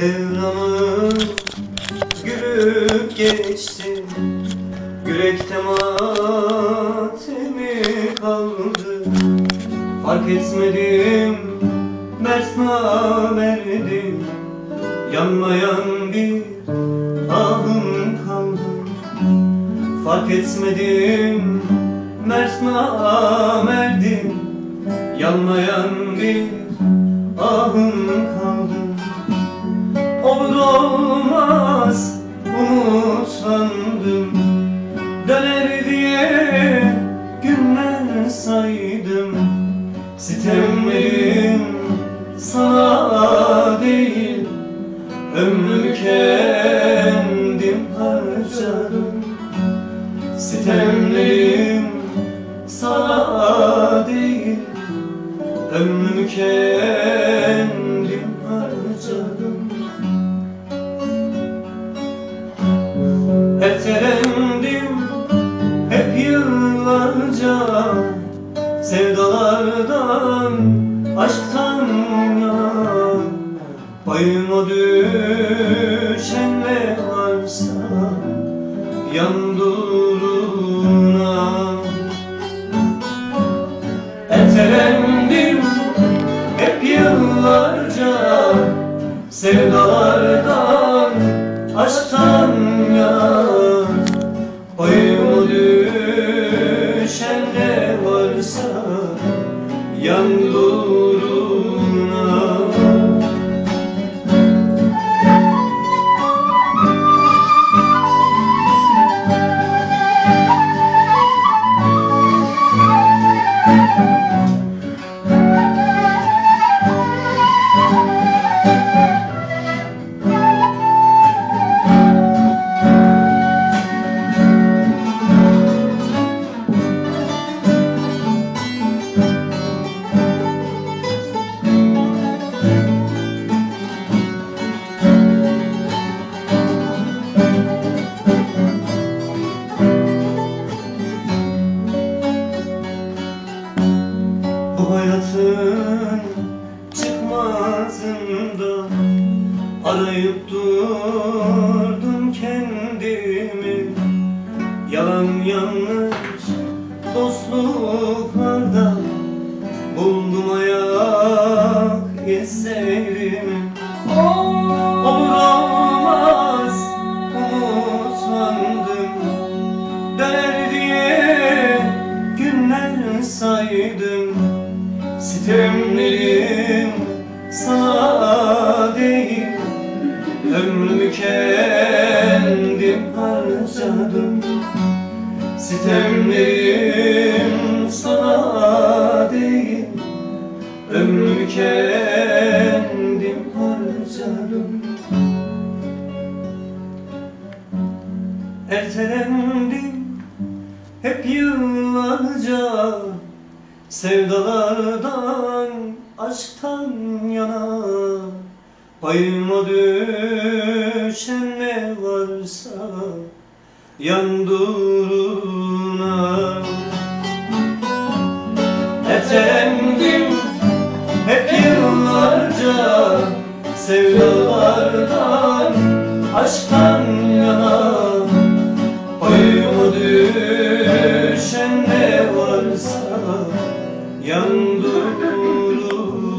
Devranı gülüp geçti. Yürekte matemi kaldı. Fark etmedim Ders namerdim Yanmayan bir ahım kaldı. Fark etmedim Mert namerdim Yanmayan bir ahım saydım Sitemlerim sana değil. Ömrümü kendim harcadım. Sitemlerim sana değil. Ömrümü kendim harcadım. Ertelendim Payıma düşen ne varsa Yanduruna Ertelendim hep yıllarca Sevdalardan, aşktan yana. Payıma düşen ne varsa Yanduruna çıkmazında Arayıp durdum kendimi. Yalan yanlış dostluklarda Buldum ayak izlerimi Olur olmaz umutlandım Döner diye günler saydım. Sitemlerim sana değil Ömrümü kendim harcadım. Sitemlerim sana değil Ömrümü kendim harcadım. Ertelendim hep yıllarca Sevdalardan, aşktan yana Payıma düşen ne varsa Yanduruna Ertelendim hep yıllarca Sevdalardan, aşktan yana Payıma düşen ne varsa yandı Oh.